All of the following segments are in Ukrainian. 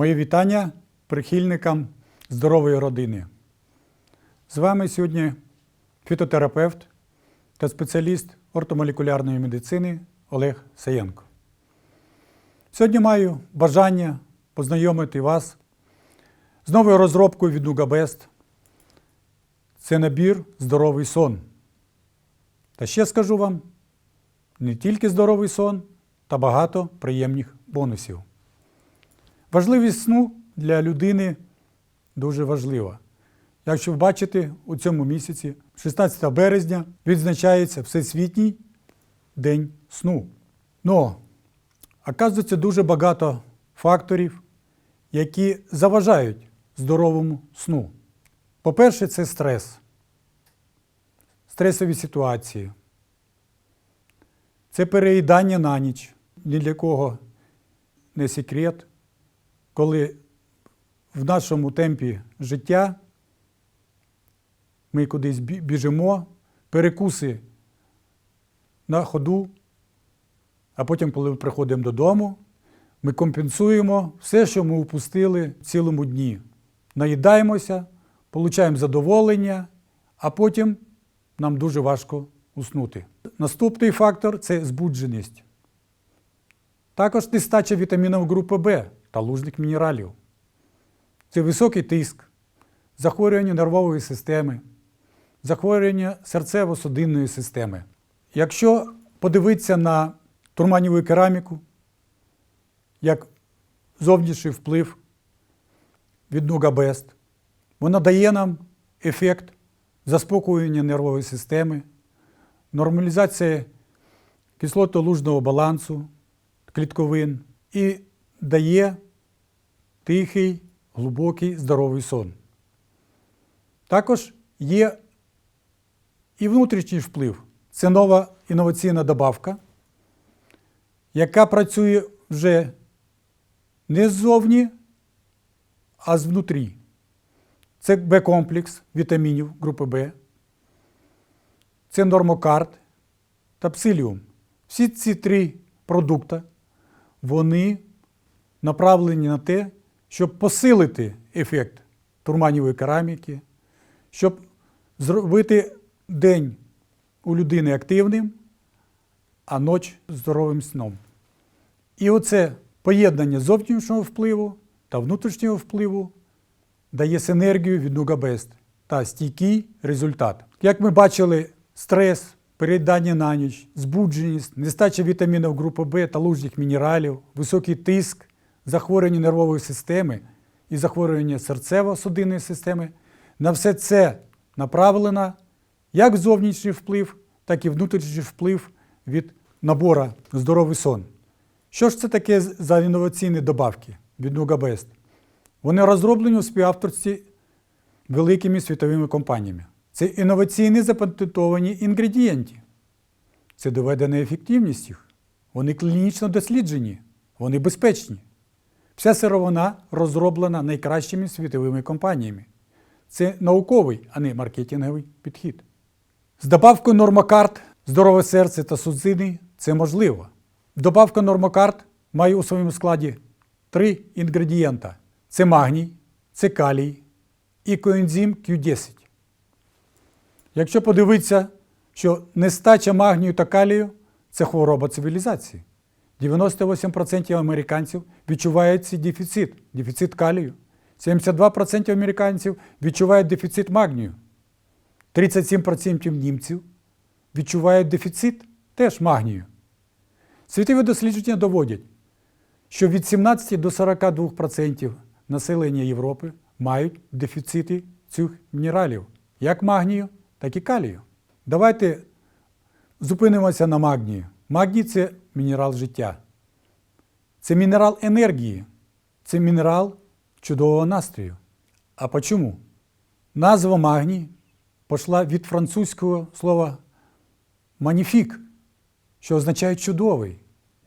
Мої вітання прихильникам здорової родини. З вами сьогодні фітотерапевт та спеціаліст ортомолекулярної медицини Олег Саєнко. Сьогодні маю бажання познайомити вас з новою розробкою від Нугабест. Це набір здоровий сон. Та ще скажу вам, не тільки здоровий сон, та багато приємних бонусів. Важливість сну для людини дуже важлива. Якщо ви бачите, у цьому місяці, 16 березня, відзначається Всесвітній день сну. Но, оказується, дуже багато факторів, які заважають здоровому сну. По-перше, це стрес, стресові ситуації. Це переїдання на ніч. Ні для кого не секрет, коли в нашому темпі життя ми кудись біжимо, перекуси на ходу, а потім, коли приходимо додому, ми компенсуємо все, що ми упустили в цілому дні. Наїдаємося, получаємо задоволення, а потім нам дуже важко уснути. Наступний фактор це збудженість. Також нестача вітамінів групи В та лужних мінералів. Це високий тиск, захворювання нервової системи, захворювання серцево-судинної системи. Якщо подивитися на турманіву кераміку, як зовнішній вплив від Нугабест, вона дає нам ефект заспокоєння нервової системи, нормалізація кислотно-лужного балансу клітковин і дає тихий, глибокий, здоровий сон. Також є і внутрішній вплив. Це нова інноваційна добавка, яка працює вже не ззовні, а знутрі. Це Б-комплекс вітамінів групи Б, це нормокард та псиліум. Всі ці три продукти вони направлені на те, щоб посилити ефект турманівої кераміки, щоб зробити день у людини активним, а ніч здоровим сном. І оце поєднання зовнішнього впливу та внутрішнього впливу дає синергію від Нугабест та стійкий результат. Як ми бачили, стрес, переїдання на ніч, збудженість, нестача вітамінів групи В та лужних мінералів, високий тиск, захворювання нервової системи і захворювання серцево-судинної системи на все це направлено як зовнішній вплив, так і внутрішній вплив від набора здоровий сон. Що ж це таке за інноваційні добавки від Нугабест? Вони розроблені у співавторстві великими світовими компаніями. Це інноваційні запатентовані інгредієнти. Це доведена ефективність їх. Вони клінічно досліджені, вони безпечні. Вся сировина розроблена найкращими світовими компаніями. Це науковий, а не маркетинговий підхід. З добавкою Нормокарт, здорове серце та судини це можливо. Добавка Нормокарт має у своєму складі три інгредієнта: це магній, це калій і коензим Q10. Якщо подивитися, що нестача магнію та калію це хвороба цивілізації. 98% американців відчувають цей дефіцит, дефіцит калію. 72% американців відчувають дефіцит магнію. 37% німців відчувають дефіцит теж магнію. Світові дослідження доводять, що від 17 до 42% населення Європи мають дефіцити цих мінералів, як магнію, так і калію. Давайте зупинимося на магнію. Магній це мінерал життя. Це мінерал енергії, це мінерал чудового настрою. А чому? Назва магній пішла від французького слова маніфік, що означає чудовий.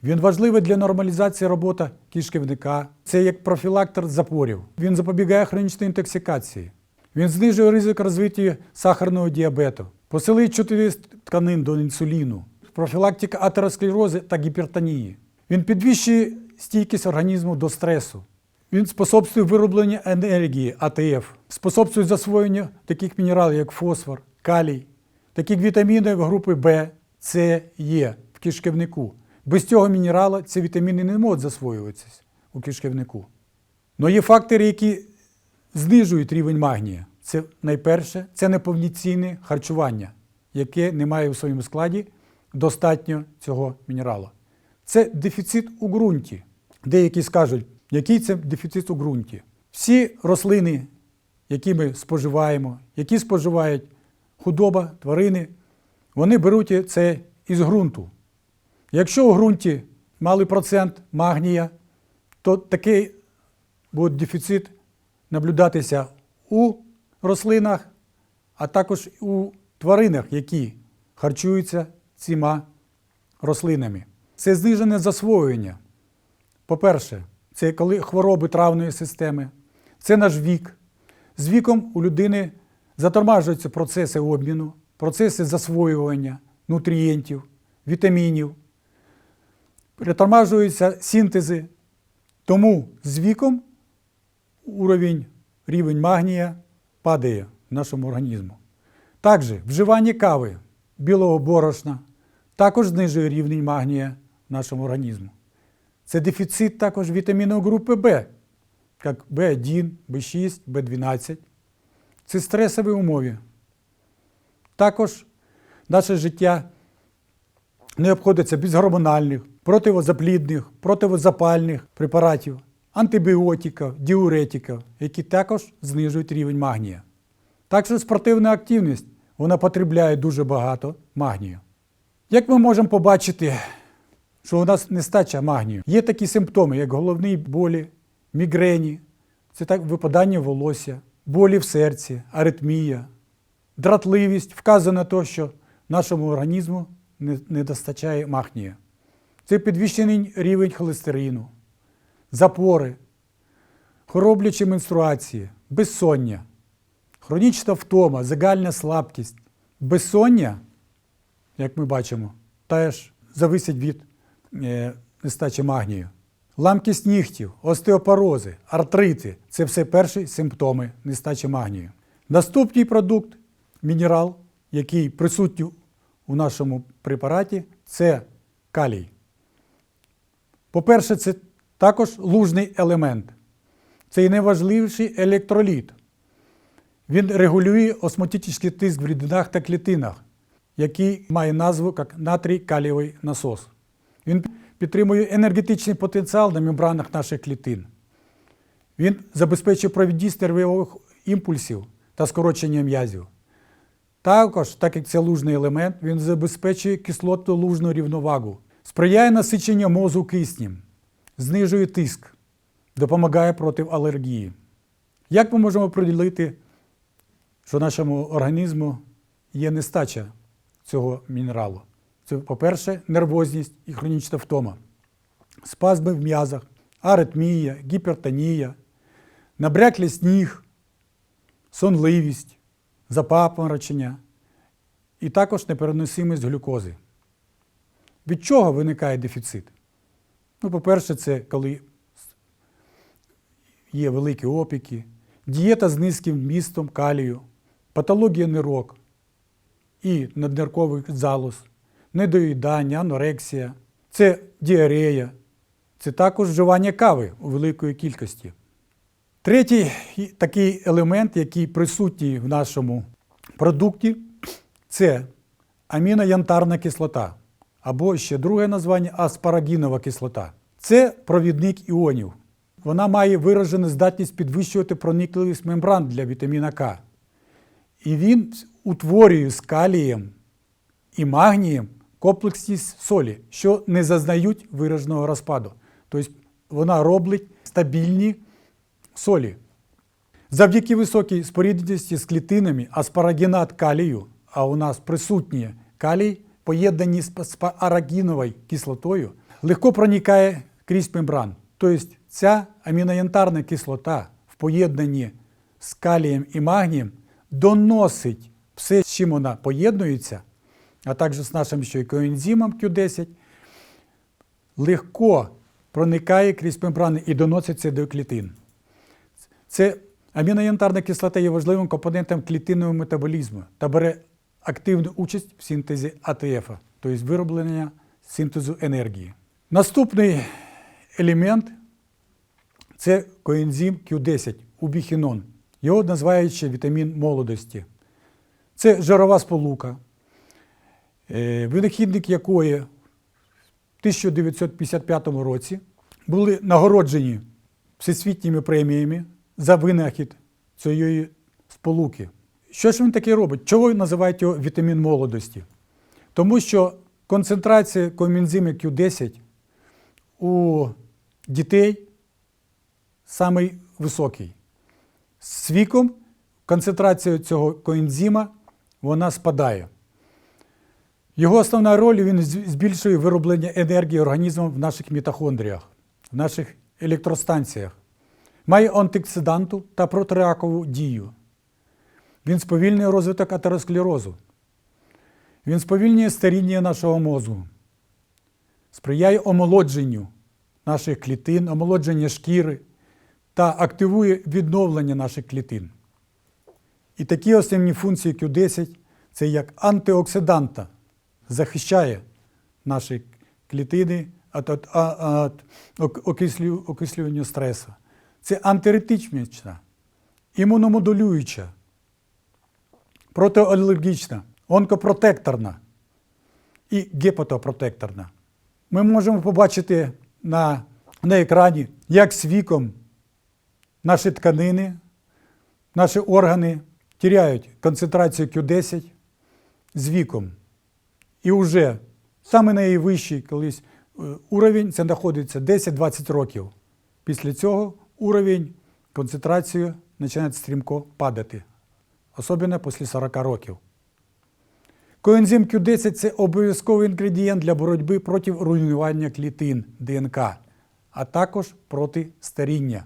Він важливий для нормалізації роботи кишківника. Це як профілактор запорів. Він запобігає хронічній інтоксикації. Він знижує ризик розвиття сахарного діабету, посилить чутливість тканин до інсуліну, профілактика атеросклерозу та гіпертонії. Він підвищує стійкість організму до стресу. Він способствує виробленню енергії АТФ, способствує засвоєнню таких мінералів, як фосфор, калій, таких вітамінів групи В, С, Е в кишківнику. Без цього мінерала ці вітаміни не можуть засвоюватися у кишківнику. Але є фактори, які знижують рівень магнія. Це найперше, це неповноцінне харчування, яке не має у своєму складі достатньо цього мінерала. Це дефіцит у ґрунті. Деякі скажуть, який це дефіцит у ґрунті. Всі рослини, які ми споживаємо, які споживають худоба, тварини, вони беруть це із ґрунту. Якщо у ґрунті малий процент магнія, то такий буде дефіцит наблюдатися у рослинах, а також у тваринах, які харчуються цими рослинами. Це знижене засвоєння. По-перше, це коли хвороби травної системи, це наш вік. З віком у людини затормажуються процеси обміну, процеси засвоювання нутрієнтів, вітамінів, притормажуються синтези. Тому з віком уровень, рівень магнія падає в нашому організму. Також вживання кави, білого борошна також знижує рівень магнія в нашому організму. Це дефіцит також вітаміну групи В, як В1, В6, В12. Це стресові умови. Також наше життя не обходиться без гормональних, противозаплідних, противозапальних препаратів, антибіотиків, діуретиків, які також знижують рівень магнія. Також спортивна активність вона потребляє дуже багато магнію. Як ми можемо побачити, що у нас нестача магнію? Є такі симптоми, як головні болі, мігрені, це так випадання волосся, болі в серці, аритмія, дратливість вказує на те, що нашому організму не, достачає магнія. Це підвищений рівень холестерину, запори, хороблячі менструації, безсоння, хронічна втома, загальна слабкість, безсоння, як ми бачимо, теж зависить від е, нестачі магнію. Ламкість нігтів, остеопорози, артрити це все перші симптоми нестачі магнію. Наступний продукт мінерал, який присутній у нашому препараті, це калій. По-перше, це також лужний елемент. Це і найважливіший електроліт. Він регулює осмотичний тиск в рідинах та клітинах, який має назву як натрій калієвий насос. Він підтримує енергетичний потенціал на мембранах наших клітин. Він забезпечує провідність нервових імпульсів та скорочення м'язів. Також, так як це лужний елемент, він забезпечує кислотну лужну рівновагу, сприяє насиченню мозу киснем, знижує тиск, допомагає проти алергії. Як ми можемо приділити, що нашому організму є нестача цього мінералу? Це, по-перше, нервозність і хронічна втома, спазми в м'язах, аритмія, гіпертонія, набряклість ніг, сонливість, запаморочення і також непереносимість глюкози. Від чого виникає дефіцит? Ну, по-перше, це коли є великі опіки, дієта з низьким вмістом калію, патологія нирок і надниркових залоз, недоїдання, анорексія, це діарея, це також вживання кави у великої кількості. Третій такий елемент, який присутній в нашому продукті, це аміноянтарна кислота, або ще друге названня аспарагінова кислота. Це провідник іонів. Вона має виражену здатність підвищувати проникливість мембран для вітаміна К. І він утворює з калієм і магнієм комплексність солі, що не зазнають вираженого розпаду. Тобто вона робить стабільні солі. Завдяки високій спорідненості з клітинами аспарагінат калію, а у нас присутній калій, поєднані з аспарагіновою кислотою, легко проникає крізь мембран. Тобто ця аміноянтарна кислота в поєднанні з калієм і магнієм доносить все, з чим вона поєднується, а також з нашим ще коензимом Q10, легко проникає крізь мембрани і доноситься до клітин. Це аміноянтарна кислота є важливим компонентом клітинного метаболізму та бере активну участь в синтезі АТФ, тобто вироблення синтезу енергії. Наступний елемент це коензим Q10 убіхінон. Його називають ще вітамін молодості. Це жирова сполука, е, винахідник якої в 1955 році були нагороджені всесвітніми преміями за винахід цієї сполуки. Що ж він таке робить? Чого називають його вітамін молодості? Тому що концентрація коензиму Q10 у дітей самий. З віком концентрація цього коензима вона спадає. Його основна роль він збільшує вироблення енергії організмом в наших мітохондріях, в наших електростанціях. Має антиоксиданту та протиракову дію. Він сповільнює розвиток атеросклерозу. Він сповільнює старіння нашого мозку, сприяє омолодженню наших клітин, омолодження шкіри та активує відновлення наших клітин. І такі основні функції Q10 це як антиоксиданта, захищає наші клітини від, окислювання стресу. Це антиретичмічна, імуномодулююча, протиалергічна, онкопротекторна і гепатопротекторна. Ми можемо побачити на, на екрані, як з віком наші тканини, наші органи тіряють концентрацію Q10 з віком. І вже саме найвищий колись е, уровень це знаходиться 10-20 років. Після цього уровень концентрації починає стрімко падати, особливо після 40 років. Коензим Q10 це обов'язковий інгредієнт для боротьби проти руйнування клітин ДНК, а також проти старіння.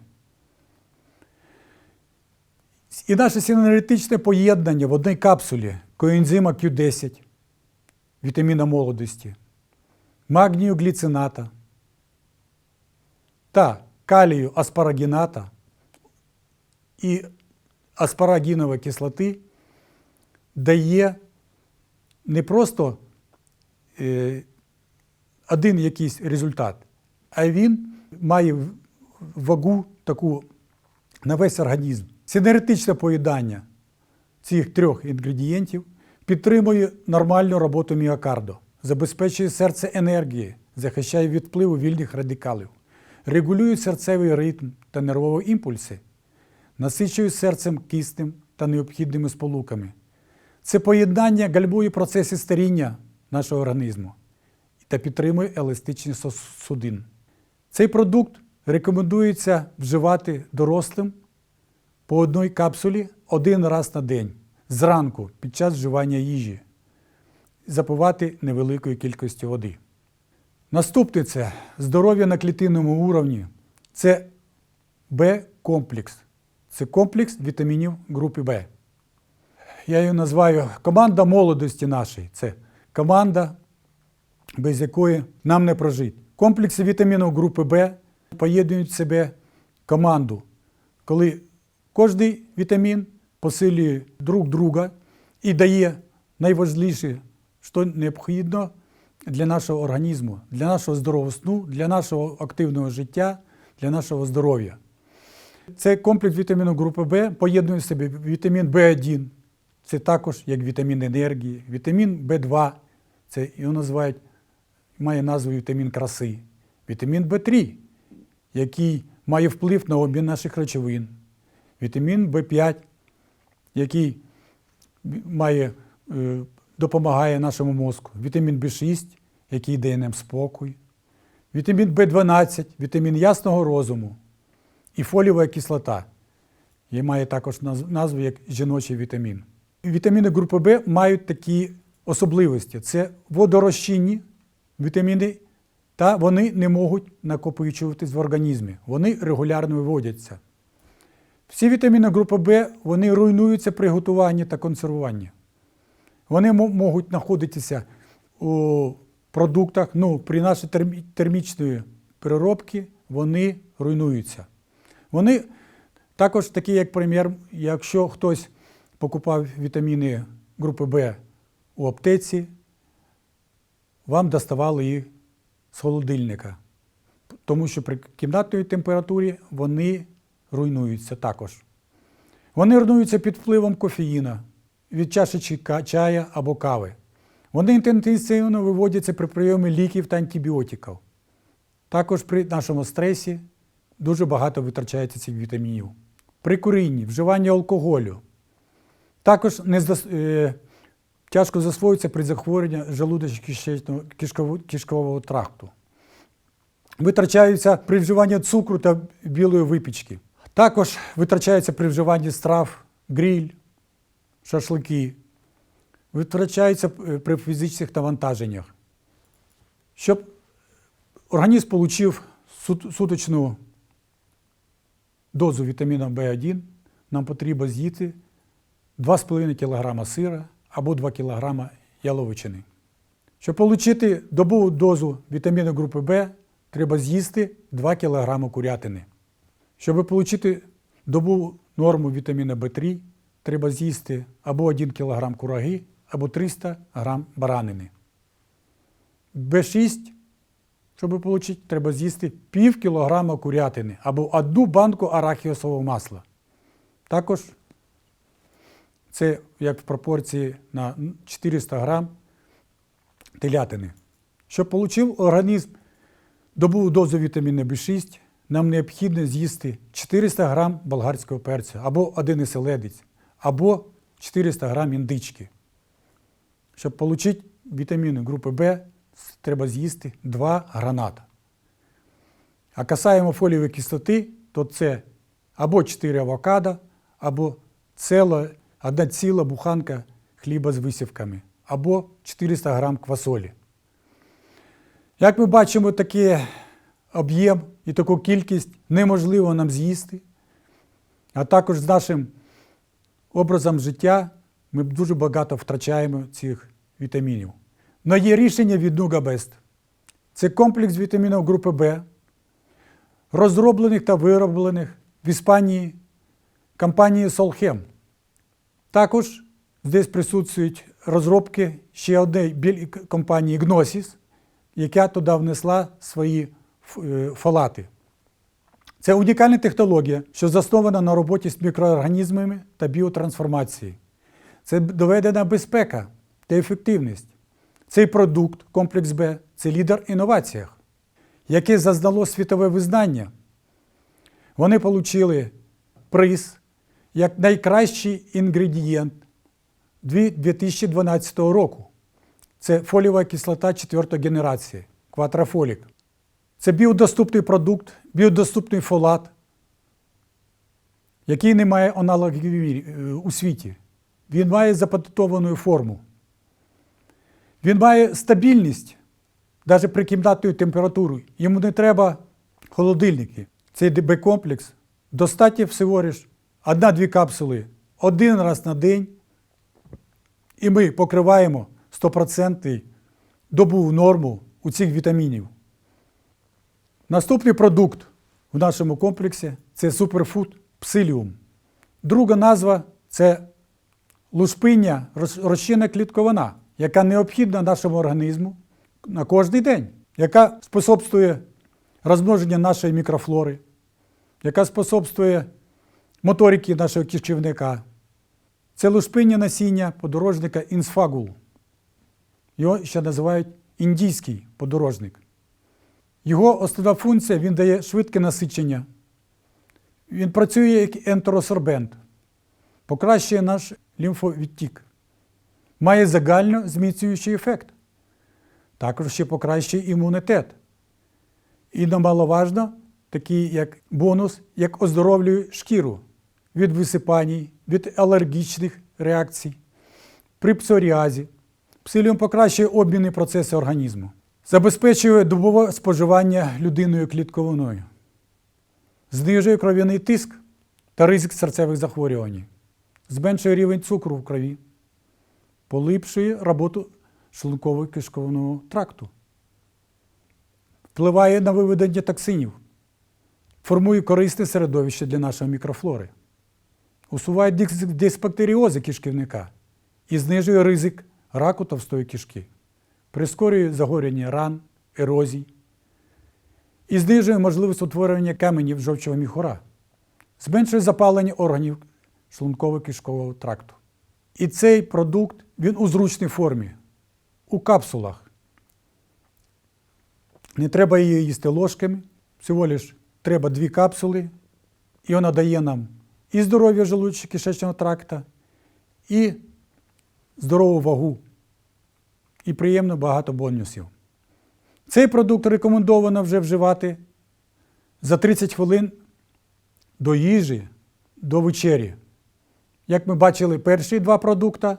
І наше синергетичне поєднання в одній капсулі коензима Q10, вітаміна молодості, магнію гліцината та калію аспарагіната і аспарагінової кислоти дає не просто е, один якийсь результат, а він має вагу таку на весь організм. Синергетичне поєднання цих трьох інгредієнтів підтримує нормальну роботу міокарду, забезпечує серце енергії, захищає від впливу вільних радикалів, регулює серцевий ритм та нервові імпульси, насичує серцем киснем та необхідними сполуками. Це поєднання гальмує процеси старіння нашого організму та підтримує еластичність судин. Цей продукт рекомендується вживати дорослим по одній капсулі один раз на день зранку під час вживання їжі, запивати невеликою кількістю води. Наступне це здоров'я на клітинному уровні. Це Б-комплекс. Це комплекс вітамінів групи Б. Я її називаю команда молодості нашої. Це команда, без якої нам не прожити. Комплекси вітамінів групи Б поєднують в себе команду, коли кожний вітамін посилює друг друга і дає найважливіше, що необхідно для нашого організму, для нашого здорового сну, для нашого активного життя, для нашого здоров'я. Цей комплекс вітаміну групи Б поєднує в себе вітамін В1, це також як вітамін енергії, вітамін В2, це його називають, має назву вітамін краси, вітамін В3, який має вплив на обмін наших речовин, вітамін В5, який має, е, допомагає нашому мозку, вітамін В6, який дає нам спокій, вітамін В12, вітамін ясного розуму і фолієва кислота. Є має також назву як жіночий вітамін. Вітаміни групи Б мають такі особливості: це водорозчинні вітаміни, та вони не можуть накопичуватись в організмі. Вони регулярно виводяться. Всі вітаміни групи Б вони руйнуються при готуванні та консервуванні. Вони можуть знаходитися у продуктах, ну, при нашій термічної переробці вони руйнуються. Вони Також такий, як примір, якщо хтось покупав вітаміни групи Б у аптеці, вам доставали їх з холодильника, тому що при кімнатній температурі вони руйнуються також. Вони руйнуються під впливом кофеїна, від чашечки чая або кави. Вони інтенсивно виводяться при прийомі ліків та антибіотиків. Також при нашому стресі дуже багато витрачається цих вітамінів. При курінні, вживанні алкоголю. Також не зас- е, тяжко засвоюється при захворюванні желудочно-кишкового кишкового тракту. Витрачаються при вживанні цукру та білої випічки. Також витрачаються при вживанні страв, гриль, шашлики. Витрачаються е, при фізичних навантаженнях. Щоб організм отримав суточну дозу вітаміну В1, нам потрібно з'їсти 2,5 кг сира або 2 кг яловичини. Щоб отримати добову дозу вітаміну групи В, треба з'їсти 2 кг курятини. Щоб отримати добову норму вітаміну В3, треба з'їсти або 1 кг кураги, або 300 г баранини. В6, щоб отримати, треба з'їсти пів кілограма курятини або одну банку арахісового масла. Також це як в пропорції на 400 грам телятини. Щоб отримав організм добову дозу вітаміну В6, нам необхідно з'їсти 400 грам болгарського перцю, або один оселедець, або 400 грам індички. Щоб отримати вітаміни групи В, треба з'їсти 2 граната. А касаємо фолієвої кислоти, то це або 4 авокадо, або ціла, одна ціла буханка хліба з висівками, або 400 грам квасолі. Як ми бачимо, такий об'єм і таку кількість неможливо нам з'їсти, а також з нашим образом життя ми дуже багато втрачаємо цих вітамінів. Но є рішення від Нугабест. Це комплекс вітамінів групи В, розроблених та вироблених в Іспанії компанією Solchem. Також здесь присутствують розробки ще однієї компанії Gnosis, яка туди внесла свої фалати. Це унікальна технологія, що заснована на роботі з мікроорганізмами та біотрансформації. Це доведена безпека та ефективність. Цей продукт, комплекс Б, це лідер в інноваціях, яке зазнало світове визнання. Вони отримали приз як найкращий інгредієнт 2012 року. Це фолієва кислота 4 генерації, кватрофолік. Це біодоступний продукт, біодоступний фолат, який не має аналогів е, у світі. Він має запатентовану форму. Він має стабільність навіть при кімнатній температурі. Йому не треба холодильники. Цей ДБ-комплекс достатньо всього лиш одна-дві капсули один раз на день, і ми покриваємо 100% добову норму у цих вітамінів. Наступний продукт в нашому комплексі це суперфуд псиліум. Друга назва це лушпиня розчинна клітковина, яка необхідна нашому організму на кожен день, яка способствує розмноженню нашої мікрофлори, яка способствує моториці нашого кишківника. Це лушпиння насіння подорожника інсфагул. Його ще називають індійський подорожник. Його основна функція він дає швидке насичення. Він працює як ентеросорбент, покращує наш лімфовідтік, має загально зміцнюючий ефект, також ще покращує імунітет. І немаловажно, такий як бонус, як оздоровлює шкіру від висипань, від алергічних реакцій, при псоріазі. Псиліум покращує обмінні процеси організму, забезпечує добове споживання людиною клітковиною, знижує кров'яний тиск та ризик серцевих захворювань, зменшує рівень цукру в крові, поліпшує роботу шлунково кишкового тракту, впливає на виведення токсинів, формує корисне середовище для нашої мікрофлори, усуває дис- дисбактеріози кишківника і знижує ризик раку товстої кишки, прискорює загоряння ран, ерозій і знижує можливість утворення каменів жовчого міхура, зменшує запалення органів шлунково-кишкового тракту. І цей продукт він у зручній формі, у капсулах. Не треба її їсти ложками, всього лиш треба дві капсули, і вона дає нам і здоров'я желудочно-кишечного тракта, і здорову вагу, і приємно багато бонусів. Цей продукт рекомендовано вже вживати за 30 хвилин до їжі, до вечері. Як ми бачили, перші два продукти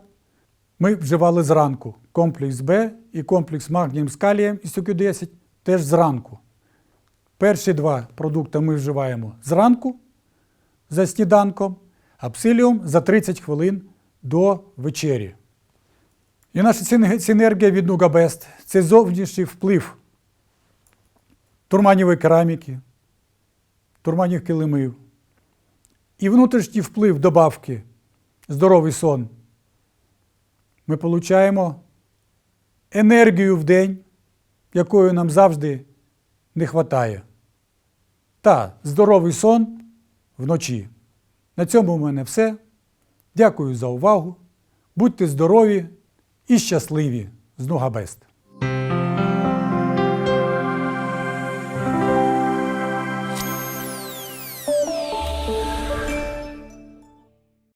ми вживали зранку. Комплекс Б і комплекс магнієм з калієм із q 10 теж зранку. Перші два продукти ми вживаємо зранку за сніданком, а псиліум за 30 хвилин до вечері. І наша синергія від Нугабест це зовнішній вплив турманівої кераміки, турманів килимів і внутрішній вплив добавки здоровий сон. Ми отримуємо енергію в день, якої нам завжди не вистачає. Та здоровий сон вночі. На цьому в мене все. Дякую за увагу. Будьте здорові і щасливі з Нугабест.